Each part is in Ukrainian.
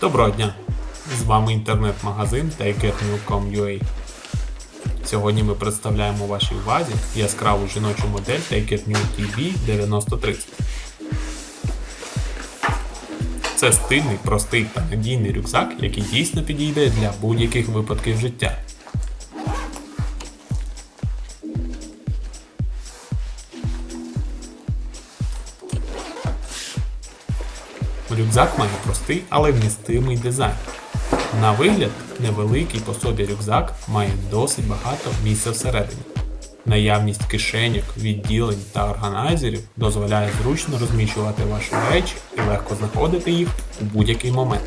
Доброго дня! З вами інтернет-магазин TakerNew.com.ua Сьогодні ми представляємо вашій увазі яскраву жіночу модель Taker New TB 9030. Це стильний, простий та надійний рюкзак, який дійсно підійде для будь-яких випадків життя. Рюкзак має простий, але вмістимий дизайн. На вигляд, невеликий по собі рюкзак має досить багато місця всередині. Наявність кишеньок, відділень та органайзерів дозволяє зручно розміщувати ваші речі і легко знаходити їх у будь-який момент.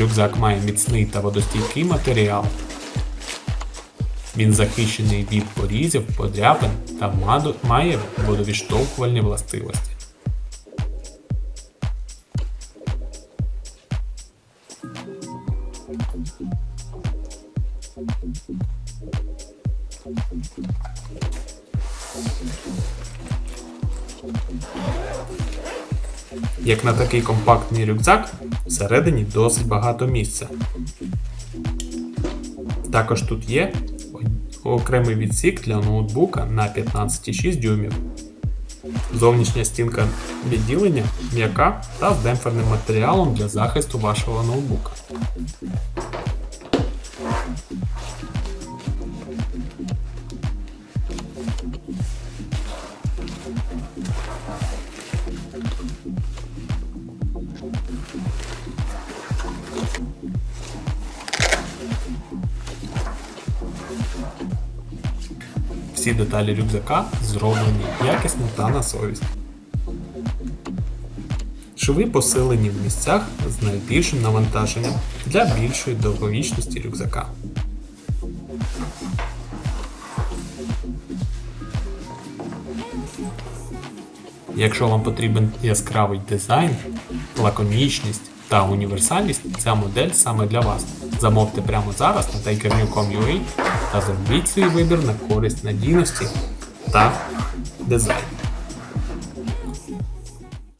Рюкзак має міцний та водостійкий матеріал, він захищений від порізів, подряпин та має водовідштовхувальні властивості. Як на такий компактний рюкзак, всередині досить багато місця. Також тут є окремий відсік для ноутбука на 15,6 дюймів. Зовнішня стінка відділення м'яка та з демпферним матеріалом для захисту вашого ноутбука. Всі деталі рюкзака зроблені якісно та на совість. Шви посилені в місцях з найбільшим навантаженням для більшої довговічності рюкзака. Якщо вам потрібен яскравий дизайн, лаконічність та універсальність, ця модель саме для вас. Замовте прямо зараз на takernew.com.ua та зробіть свій вибір на користь надійності та дизайну.